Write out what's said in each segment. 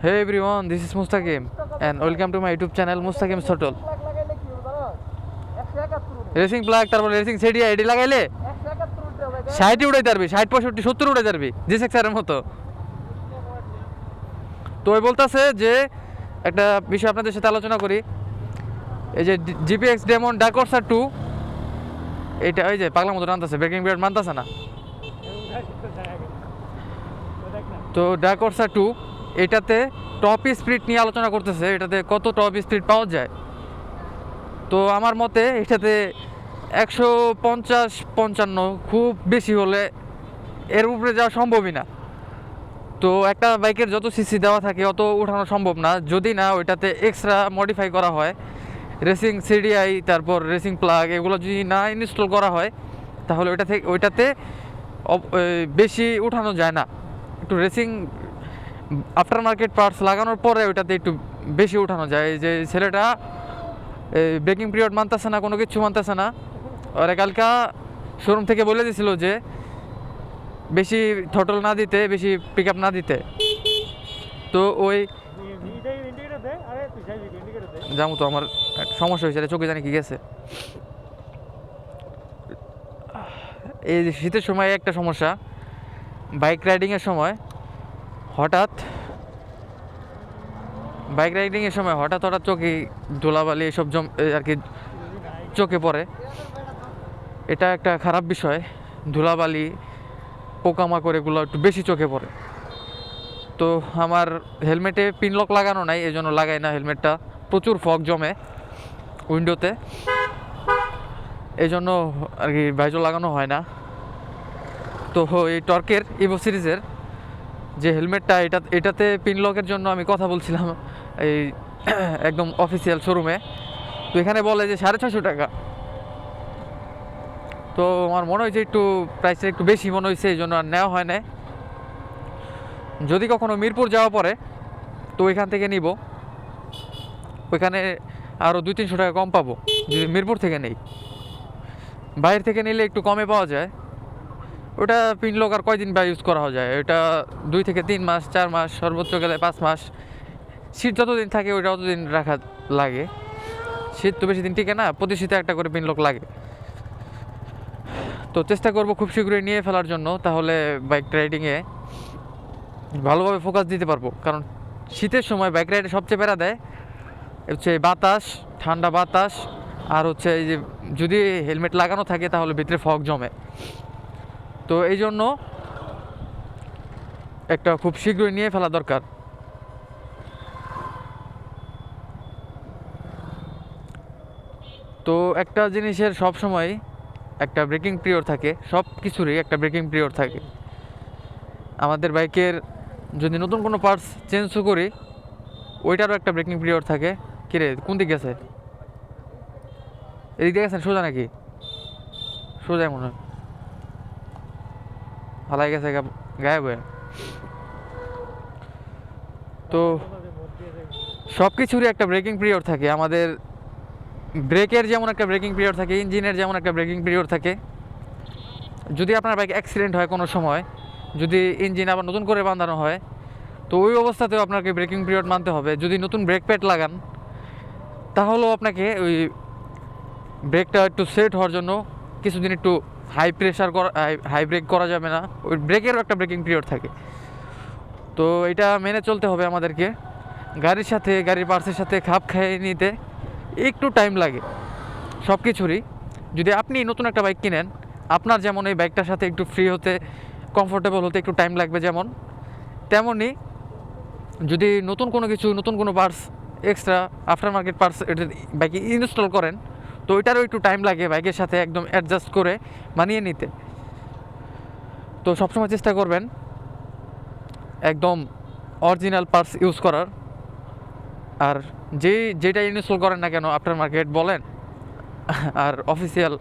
Hey everyone, this is Mustaqim and welcome to my YouTube channel Mustaqim Sotol. Racing plug তারপর racing সেডিয়া এডি লাগাইলে ষাটই উড়াই পারবি ষাট পঁয়ষট্টি সত্তর উড়াই পারবি জি সেক্সারের মতো। তো ওই বলতেছে যে একটা বিষয় আপনাদের সাথে আলোচনা করি। এই যে জিপিএক্স ডেমন ডাকর্সা টু এইটা ওই যে পাগলা মতো টানতেছে ব্রেকিং পিরিয়ড মানতেছে না? তো ডাকর্সা টু এটাতে টপ স্পিড নিয়ে আলোচনা করতেছে, এটাতে কত টপ স্পিড পাওয়া যায়? তো আমার মতে এটাতে একশো পঞ্চাশ পঞ্চান্ন খুব বেশি হলে এর উপরে যাওয়া সম্ভবই না। তো একটা বাইকের যত সিসি দেওয়া থাকে, অত উঠানো সম্ভব না। যদি না, ওইটাতে এক্সট্রা মডিফাই করা হয়। রেসিং সিডিআই তারপর রেসিং প্লাগ এগুলো যদি না ইনস্টল করা হয়, তাহলে ওইটা থেকে, ওইটাতে বেশি উঠানো যায় না। একটু রেসিং আফটার মার্কেট পার্টস লাগানোর পরে ওইটাতে একটু বেশি উঠানো যায়। যে ছেলেটা ব্রেকিং পিরিয়ড মানতেছে না, কোনো কিছু মানতেছে না। ওরা কালকা শোরুম থেকে বলে দিছিল যে, বেশি থটল না দিতে, বেশি পিক আপ না দিতে। তো ওই যাব তো আমার সমস্যা হয়েছে চোখে জানি কি গেছে। এই শীতের সময় একটা সমস্যা বাইক রাইডিংয়ের সময় হঠাৎ বাইক রাইডিংয়ের সময় হঠাৎ হঠাৎ চোখে ধুলাবালি এসব জম আর কি চোখে পড়ে। এটা একটা খারাপ বিষয়। ধুলাবালি, পোকামাকড় এগুলো একটু বেশি চোখে পড়ে। তো আমার হেলমেটে পিনলক লাগানো নাই এই জন্য লাগাই না হেলমেটটা। প্রচুর ফগ জমে উইন্ডোতে। এই জন্য আর কি ভাইজো লাগানো হয় না। তো এই টর্কের ইভো সিরিজের যে হেলমেটটা, এটা এটাতে পিনলকের জন্য আমি কথা বলছিলাম। এই একদম অফিসিয়াল শোরুমে তো এখানে বলে যে সাড়ে ছশো টাকা। তো আমার মনে হয়েছে একটু প্রাইসটা একটু বেশি মনে হয়েছে, এই জন্য আর নেওয়া হয় না যদি কখনো মিরপুর যাওয়া পরে, তো ওইখান থেকে নিব। ওইখানে আরও দুই তিনশো টাকা কম পাবো, যদি মিরপুর থেকে নেই। বাইরে থেকে নিলে একটু কমে পাওয়া যায়। ওটা পিনলক আর কয়দিন বা ইউজ করা যায়? ওটা দুই থেকে তিন মাস, চার মাস, সর্বোচ্চ গেলে পাঁচ মাস। শীত যতদিন থাকে ওইটা অতদিন রাখা লাগে। শীত তো বেশি দিন টিকে না, প্রতি শীতে একটা করে পিনলক লাগে। তো চেষ্টা করব খুব শীঘ্রই নিয়ে ফেলার জন্য, তাহলে বাইক রাইডিংয়ে ভালোভাবে ফোকাস দিতে পারব। কারণ শীতের সময় বাইক রাইডে সবচেয়ে বেড়া দেয় হচ্ছে বাতাস, ঠান্ডা বাতাস, আর হচ্ছে এই যে যদি হেলমেট লাগানো থাকে, তাহলে ভিতরে ফগ জমে। তো এই জন্য একটা খুব শীঘ্রই নিয়ে ফেলা দরকার। তো একটা জিনিসের সব সময় একটা ব্রেকিং পিরিয়ড থাকে, সব কিছুরই একটা ব্রেকিং পিরিয়ড থাকে। আমাদের বাইকের যদি নতুন কোনো পার্টস চেঞ্জও করি, ওইটারও একটা ব্রেকিং পিরিয়ড থাকে। কিরে, কোন দিক গেছে? এদিক দিয়ে গেছেন, সোজা নাকি? সোজাই মনে হয়। হালাই গেছে গা- গায়েব হয়ে। তো সব কিছুরই একটা ব্রেকিং পিরিয়ড থাকে। আমাদের ব্রেকের যেমন একটা ব্রেকিং পিরিয়ড থাকে, ইঞ্জিনের যেমন একটা ব্রেকিং পিরিয়ড থাকে, যদি আপনার বাইক অ্যাক্সিডেন্ট হয় কোনো সময়, যদি ইঞ্জিন আবার নতুন করে বাঁধানো হয়, তো ওই অবস্থাতেও আপনাকে ব্রেকিং পিরিয়ড মানতে হবে। যদি নতুন ব্রেক প্যাড লাগান, তাহলেও আপনাকে ওই ব্রেকটা একটু সেট হওয়ার জন্য কিছুদিন একটু হাই প্রেশার করা হাই ব্রেক করা যাবে না। ওই ব্রেকেরও একটা ব্রেকিং পিরিয়ড থাকে। তো এটা মেনে চলতে হবে আমাদেরকে। গাড়ির সাথে, গাড়ির পার্সের সাথে খাপ খাইয়ে নিতে একটু টাইম লাগে। সব কিছুরই যদি আপনি নতুন একটা বাইক কিনেন, আপনার যেমন এই বাইকটার সাথে একটু ফ্রি হতে কমফোর্টেবল হতে একটু টাইম লাগবে যেমন তেমনই যদি নতুন কোনো কিছু, নতুন কোনো parts extra after market parts এটা বাইকে ইনস্টল করেন, তো ওইটারও একটু টাইম লাগে বাইকের সাথে একদম অ্যাডজাস্ট করে মানিয়ে নিতে। তো সবসময় চেষ্টা করবেন একদম অরিজিনাল পার্টস ইউজ করার। আর যে, যেটা ইনস্টল করেন না কেন আফটার মার্কেট বলেন, আর অফিসিয়াল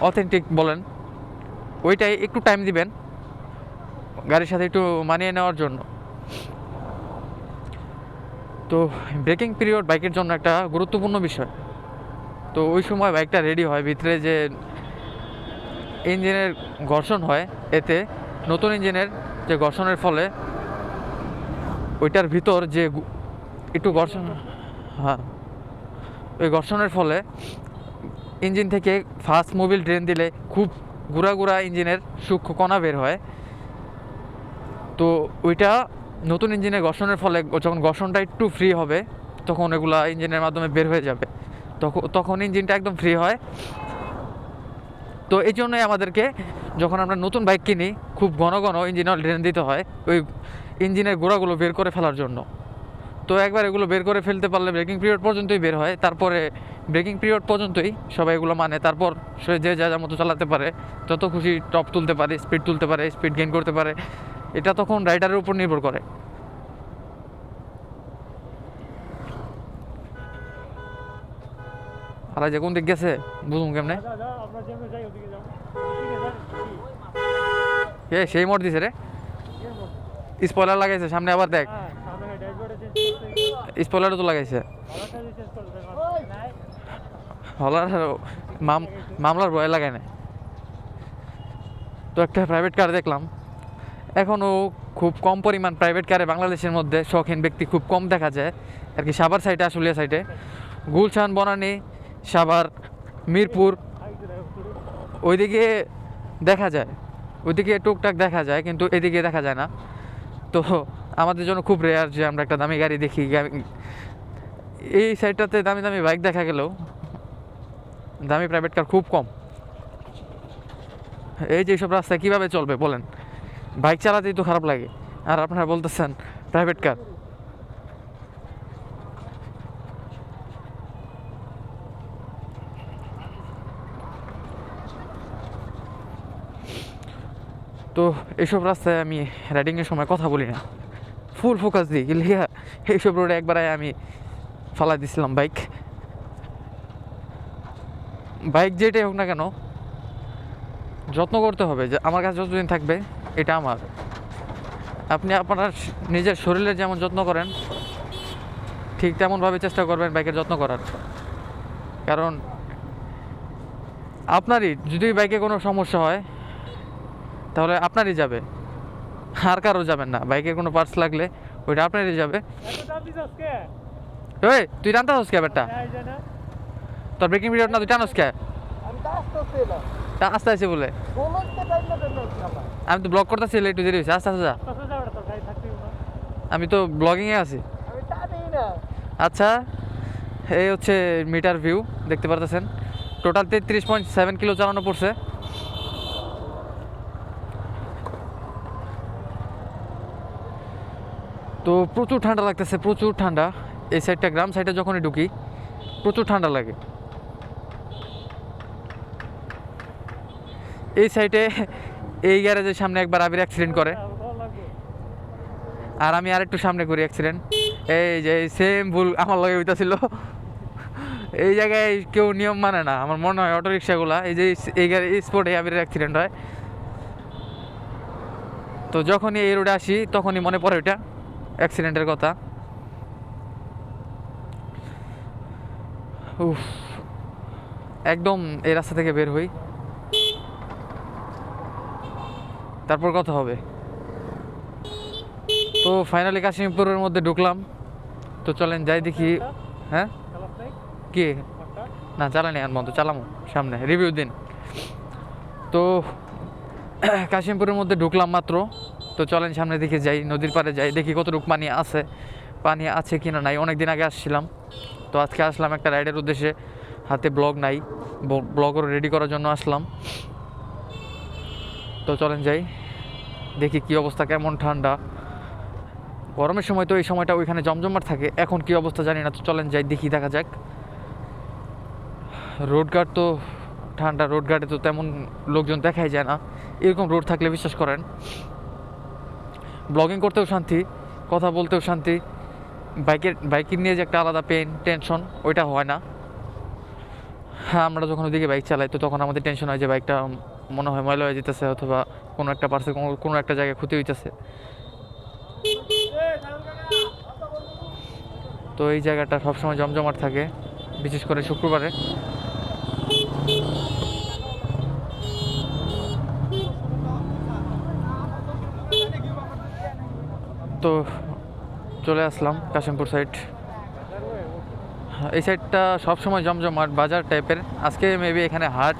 অথেন্টিক বলেন, ওইটাই একটু টাইম দিবেন, গাড়ির সাথে একটু মানিয়ে নেওয়ার জন্য। তো ব্রেকিং পিরিয়ড বাইকের জন্য একটা গুরুত্বপূর্ণ বিষয়। তো, ওই সময় বাইকটা রেডি হয়, ভিতরে যে ইঞ্জিনের ঘর্ষণ হয়, এতে নতুন ইঞ্জিনের যে ঘর্ষণের ফলে, ওইটার ভিতর যে একটু ঘর্ষণ হ্যাঁ। ওই ঘর্ষণের ফলে ইঞ্জিন থেকে ফাস্ট মোবিল ড্রেন দিলে খুব গুড়া গুড়া ইঞ্জিনের সূক্ষ্ম কণা বের হয়। তো ওইটা নতুন ইঞ্জিনের ঘর্ষণের ফলে যখন ঘর্ষণটা একটু ফ্রি হবে, তখন এগুলা ইঞ্জিনের মাধ্যমে বের হয়ে যাবে। তখন তখন ইঞ্জিনটা একদম ফ্রি হয়। তো এই জন্যই আমাদেরকে যখন আমরা নতুন বাইক কিনি, খুব ঘন ঘন ইঞ্জিন ড্রেন দিতে হয়, ওই ইঞ্জিনের গোড়াগুলো বের করে ফেলার জন্য। তো একবার এগুলো বের করে ফেলতে পারলে ব্রেকিং পিরিয়ড পর্যন্তই বের হয়। তারপরে ব্রেকিং পিরিয়ড পর্যন্তই সবাই এগুলো মানে। তারপর সে যে যা যা মতো চালাতে পারে যত খুশি টপ তুলতে পারে স্পিড তুলতে পারে স্পিড গেইন করতে পারে এটা তখন রাইডারের উপর নির্ভর করে। আর যে কোন দিক গেছে? বুঝুন কেমনে? সেই মোড় দিছে রে? স্পয়লার লাগাইছে সামনে আবার দেখ হ্যাঁ, সামনে ড্যাশবোর্ডে চেঞ্জ করতে স্পয়লারও তো লাগাইছে। হলার মাম মামলার ভয় লাগায় না তো একটা প্রাইভেট কার দেখলাম। এখনও খুব কম পরিমাণ প্রাইভেট কারে বাংলাদেশের মধ্যে শৌখিন ব্যক্তি খুব কম দেখা যায়। আর কি সাভার সাইডে আশুলিয়া সাইডে গুলশান, বনানী, সাভার, মিরপুর, ওইদিকে দেখা যায়। ওইদিকে টুকটাক দেখা যায়, কিন্তু এদিকে দেখা যায় না। তো আমাদের জন্য খুব রেয়ার যে আমরা একটা দামি গাড়ি দেখি এই সাইডটাতে দামি দামি বাইক দেখা গেলেও দামি প্রাইভেট কার খুব কম। এই যে সব রাস্তায় কীভাবে চলবে বলেন? বাইক চালাতেই তো খারাপ লাগে। আর আপনারা বলতেছেন প্রাইভেট কার তো এইসব রাস্তায় আমি রাইডিংয়ের সময় কথা বলি না। ফুল ফোকাস দিই লিয়া এইসব রোডে একবার আমি ফালাই দিছিলাম বাইক বাইক যেটাই হোক না কেন, যত্ন করতে হবে যে আমার কাছে যতদিন থাকবে, এটা আমার। আপনি আপনার নিজের শরীরের যেমন যত্ন করেন, ঠিক তেমনভাবে চেষ্টা করবেন বাইকের যত্ন করার। কারণ আপনারই যদি বাইকে কোনো সমস্যা হয়, তাহলে আপনারই যাবে। আর কারও যাবেন না। বাইকের কোনো পার্টস লাগলে ওইটা আপনারই যাবে। ওই তুই জানতে হস কে তোর ব্রেকিং পিরিয়ড না, তুই টানোস কে? আস্তে আস্তে বলে। আমি তো ব্লগ করতেছি একটু দেরি হয়েছে। আস্তে আস্তে যা। আমি তো ব্লগিংয়ে আছি। আচ্ছা এই হচ্ছে মিটার ভিউ দেখতে পারতেছেন। টোটাল তেত্রিশ পয়েন্ট সেভেন কিলো চালানো পড়ছে। তো প্রচুর ঠান্ডা লাগতেছে, প্রচুর ঠান্ডা। এই সাইডটা গ্রাম সাইডে যখনই ঢুকি, প্রচুর ঠান্ডা লাগে। এই সাইডে এই গ্যারেজের সামনে একবার আবির অ্যাক্সিডেন্ট করে। আর আমি আরেকটু সামনে করি অ্যাক্সিডেন্ট এই যে সেম ভুল আমার লগে হইতাছিল। এই জায়গায় কেউ নিয়ম মানে না, আমার মনে হয় অটো রিক্সাগুলা এই যে এই গাড়ি স্পটে আবির অ্যাক্সিডেন্ট হয়। তো যখনই এই রোডে আসি, তখনই মনে পড়ে ওইটা। অ্যাক্সিডেন্টের কথা। উফ। একদম এই রাস্তা থেকে বের হই। তারপর কথা হবে? তো ফাইনালি কাশিমপুরের মধ্যে ঢুকলাম। তো চলেন যাই দেখি। হ্যাঁ? কি? না, চালানি আর মতো চালামো, সামনে রিভিউ দিন। তো কাশিমপুরের মধ্যে ঢুকলাম মাত্র। তো চলেন সামনে দিকে যাই, নদীর পাড়ে যাই, দেখি কতটুকু পানি আছে। পানি আছে কি না নাই অনেক দিন আগে আসছিলাম। তো আজকে আসলাম একটা রাইডের উদ্দেশ্যে, হাতে ব্লগ নাই ব্লগও রেডি করার জন্য আসলাম। তো চলেন যাই, দেখি কি অবস্থা, কেমন ঠান্ডা। গরমের সময় তো এই সময়টা ওইখানে জমজমাট থাকে, এখন কি অবস্থা জানি না, তো চলেন যাই, দেখি, দেখা যাক। রোড গার্ড তো ঠান্ডা, রোড গার্ডে তো তেমন লোকজন দেখাই যায় না। এরকম রোড থাকলে বিশ্বাস করেন। ব্লগিং করতেও শান্তি, কথা বলতেও শান্তি। বাইকের বাইকের নিয়ে যে একটা আলাদা পেন টেনশন ওইটা হয় না। হ্যাঁ আমরা যখন ওদিকে বাইক চালাই, তো তখন আমাদের টেনশন হয় যে বাইকটা মনে হয় ময়লা হয়ে যেতেছে অথবা কোনো একটা পার্সে কোনো একটা জায়গায় ক্ষতি হইতেছে। তো এই জায়গাটা সবসময় জমজমাট থাকে, বিশেষ করে শুক্রবারে। তো চলে আসলাম কাশিমপুর সাইড এই সাইডটা সবসময় জমজমাট বাজার টাইপের আজকে মেবি এখানে হাট।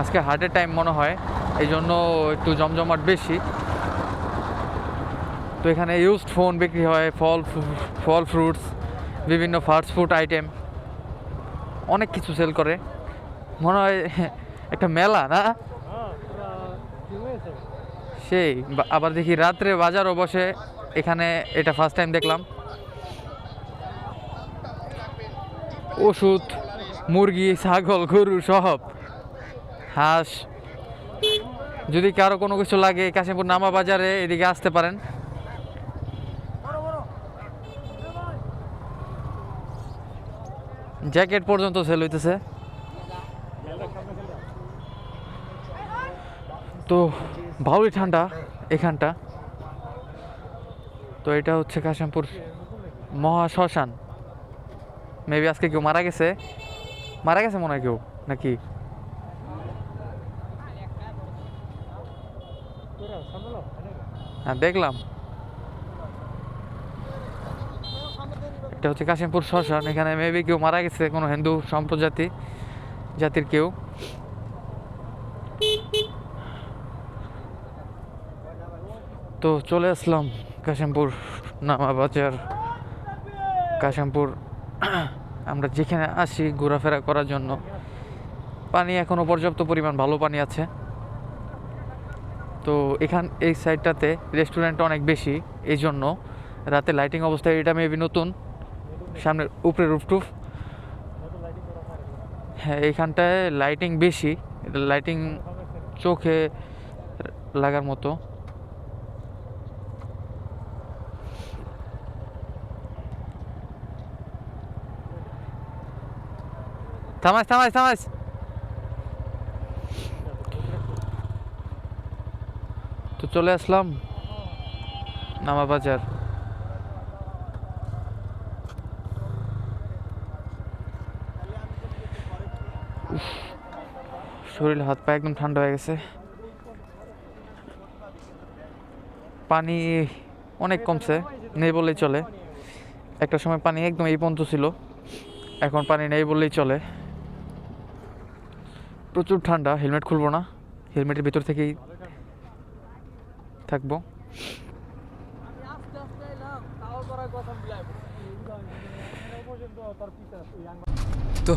আজকে হাটের টাইম মনে হয়, এই জন্য একটু জমজমাট বেশি। তো এখানে ইউজড ফোন বিক্রি হয়, ফল ফল ফ্রুটস বিভিন্ন ফাস্ট ফুড আইটেম অনেক কিছু সেল করে। মনে হয় একটা মেলা, না? সেই আবার দেখি রাত্রে বাজারও বসে, এখানে এটা ফার্স্ট টাইম দেখলাম। ওষুধ, মুরগি, ছাগল, গরু সব, হাঁস। যদি কারও কোনো কিছু লাগে কাশিমপুর নামা বাজারে, এদিকে আসতে পারেন। জ্যাকেট পর্যন্ত সেল হইতেছে। তো ভালোই ঠান্ডা, এখানটা। তো এটা হচ্ছে কাশিমপুর মহা শ্মশান। মেবি আজকে কেউ মারা গেছে। মারা গেছে মনে হয় কেউ, নাকি? হ্যাঁ দেখলাম। এটা হচ্ছে কাশিমপুর শ্মশান, এখানে মেবি কেউ মারা গেছে, কোনো হিন্দু সম্প্রজাতি, জাতির কেউ। তো চলে আসলাম কাশিমপুর নামা বাজার কাশিমপুর, আমরা যেখানে আসি ঘোরাফেরা করার জন্য। পানি এখনও পর্যাপ্ত পরিমাণ, ভালো পানি আছে। তো এখান, এই সাইডটাতে রেস্টুরেন্ট অনেক বেশি এই জন্য রাতে লাইটিং অবস্থায়, এটা মেবি নতুন। সামনের উপরে রুফটুফ হ্যাঁ এইখানটায় লাইটিং বেশি লাইটিং চোখে লাগার মতো। থামাইস থামাইস থামাইস তো চলে আসলাম নামা বাজার শরীর হাত পা একদম ঠান্ডা হয়ে গেছে। পানি অনেক কমছে, নেই বললেই চলে। একটা সময় পানি একদম এই পর্যন্ত ছিল। এখন পানি নেই বললেই চলে। প্রচুর ঠান্ডা, হেলমেট খুলবো না। হেলমেটের ভিতর থেকেই থাকব। তো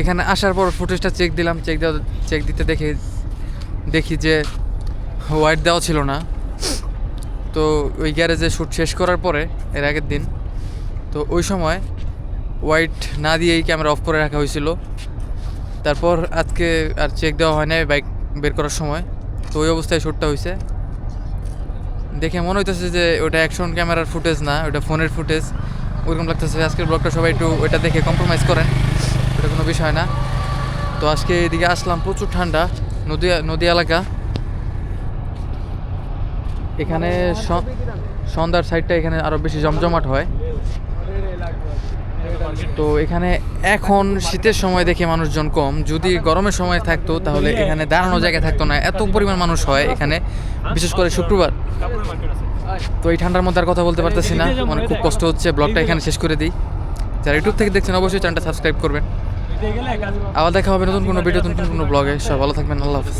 এখানে আসার পর ফুটেজটা চেক দিলাম চেক দেওয়া চেক দিতে দেখে, দেখি যে হোয়াইট দেওয়া ছিল না। তো ওই গ্যারেজে শ্যুট শেষ করার পরে, এর আগের দিন, তো ওই সময় হোয়াইট না দিয়েই ক্যামেরা অফ করে রাখা হয়েছিল। তারপর আজকে আর চেক দেওয়া হয় নাই বাইক বের করার সময়। তো ওই অবস্থায় শ্যুটটা হয়েছে দেখে মনে হইতেছে যে ওটা অ্যাকশন ক্যামেরার ফুটেজ না, ওটা ফোনের ফুটেজ ওইরকম লাগতেছে আজকের ব্লগটা সবাই একটু ওইটা দেখে কম্প্রোমাইজ করেন। ওটা কোনো বিষয় না। তো আজকে এদিকে আসলাম প্রচুর ঠান্ডা নদী নদী এলাকা। এখানে সন্ধ্যার সাইডটা এখানে আরও বেশি জমজমাট হয়। তো এখানে এখন শীতের সময় দেখে মানুষজন কম। যদি গরমের সময় থাকতো, তাহলে এখানে দাঁড়ানো জায়গা থাকতো না। এত পরিমাণ মানুষ হয় এখানে, বিশেষ করে শুক্রবার। তো এই ঠান্ডার মধ্যে আর কথা বলতে পারতেছি না। মানে খুব কষ্ট হচ্ছে। ব্লগটা এখানে শেষ করে দিই। যারা ইউটিউব থেকে দেখছেন, অবশ্যই চ্যানেলটা সাবস্ক্রাইব করবেন। আবার দেখা হবে নতুন কোনো ভিডিও নতুন কোনো ব্লগে। সব ভালো থাকবেন। আল্লাহ হাফিজ।